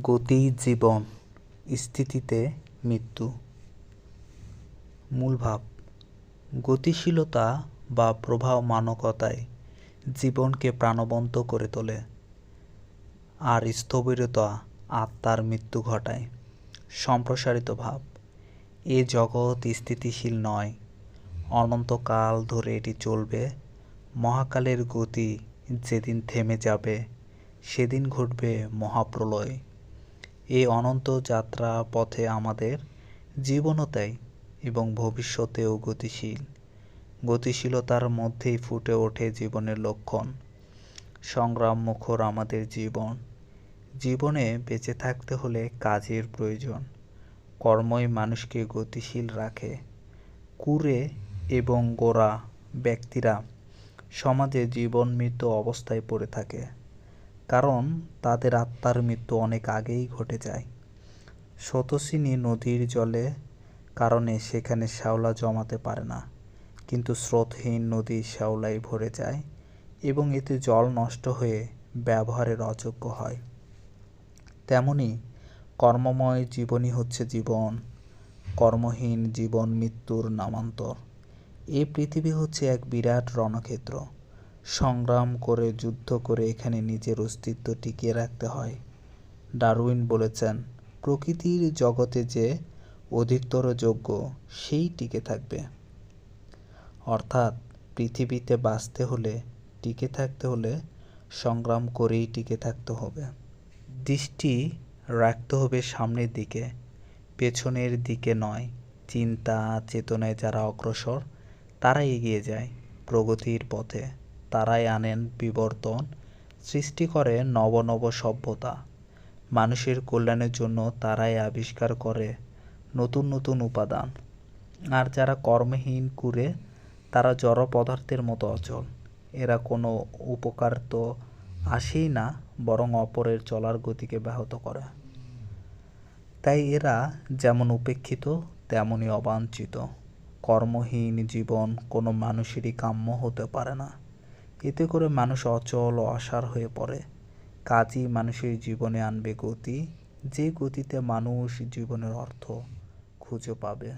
গতিই জীবন স্থিতিতে মৃত্যু। মূল ভাব, গতিশীলতা বা প্রভাব মানকতায় জীবনকে প্রাণবন্ত করে তোলে। আর স্থবিরতা আত্মার মৃত্যু ঘটায়। সম্প্রসারিত ভাব এ জগৎ স্থিতিশীল নয় অনন্তকাল ধরে এটি চলবে। মহাকালের গতি যেদিন থেমে যাবে, সেদিন ঘটবে মহাপ্রলয়। এই অনন্ত যাত্রা পথে আমাদের জীবনও তাই এবং ভবিষ্যতেও গতিশীল। গতিশীলতার মধ্যেই ফুটে ওঠে জীবনের লক্ষণ। সংগ্রাম মুখর আমাদের জীবন। জীবনে বেঁচে থাকতে হলে কাজের প্রয়োজন। কর্মই মানুষকে গতিশীল রাখে। কুরে এবং গোড়া ব্যক্তিরা সমাজে জীবন মৃত্যু অবস্থায় পড়ে থাকে। কারণ তাদের আত্মার মৃত্যু অনেক আগেই ঘটে যায়। স্রোতস্বিনী নদীর জলে কারণে সেখানে শ্যাওলা জমাতে পারে না, কিন্তু স্রোতহীন নদী শ্যাওলায় ভরে যায় এবং এতে জল নষ্ট হয়ে ব্যবহারের অযোগ্য হয়। তেমনি কর্মময় জীবনই হচ্ছে জীবন, কর্মহীন জীবন মৃত্যুর নামান্তর। এই পৃথিবী হচ্ছে এক বিরাট রণক্ষেত্র। সংগ্রাম করে, যুদ্ধ করে এখানে নিজের অস্তিত্ব টিকিয়ে রাখতে হয়। ডারউইন বলেছেন, প্রকৃতির জগতে যে অধিকতর যোগ্য, সেই টিকে থাকবে। অর্থাৎ, পৃথিবীতে বাঁচতে হলে, টিকে থাকতে হলে সংগ্রাম করেই টিকে থাকতে হবে। দৃষ্টি রাখতে হবে সামনের দিকে, পেছনের দিকে নয়। চিন্তা, চেতনায় যারা অগ্রসর, তারাই এগিয়ে যায় প্রগতির পথে। তারাই আনেন বিবর্তন, সৃষ্টি করে নব নব সভ্যতা। মানুষের কল্যাণের জন্য তারাই আবিষ্কার করে নতুন নতুন উপাদান। আর যারা কর্মহীন কুরে, তারা জড় পদার্থের মতো অচল। এরা কোনো উপকার তো আসেই না, বরং অপরের চলার গতিকে ব্যাহত করে। তাই এরা যেমন উপেক্ষিত তেমনই অবাঞ্ছিত। কর্মহীন জীবন কোনো মানুষেরই কাম্য হতে পারে না। এতে করে মানুষ অচল ও অসার হয়ে পড়ে। কাজই মানুষের জীবনে আনবে গতি, যে গতিতে মানুষ জীবনের অর্থ খুঁজে পাবে।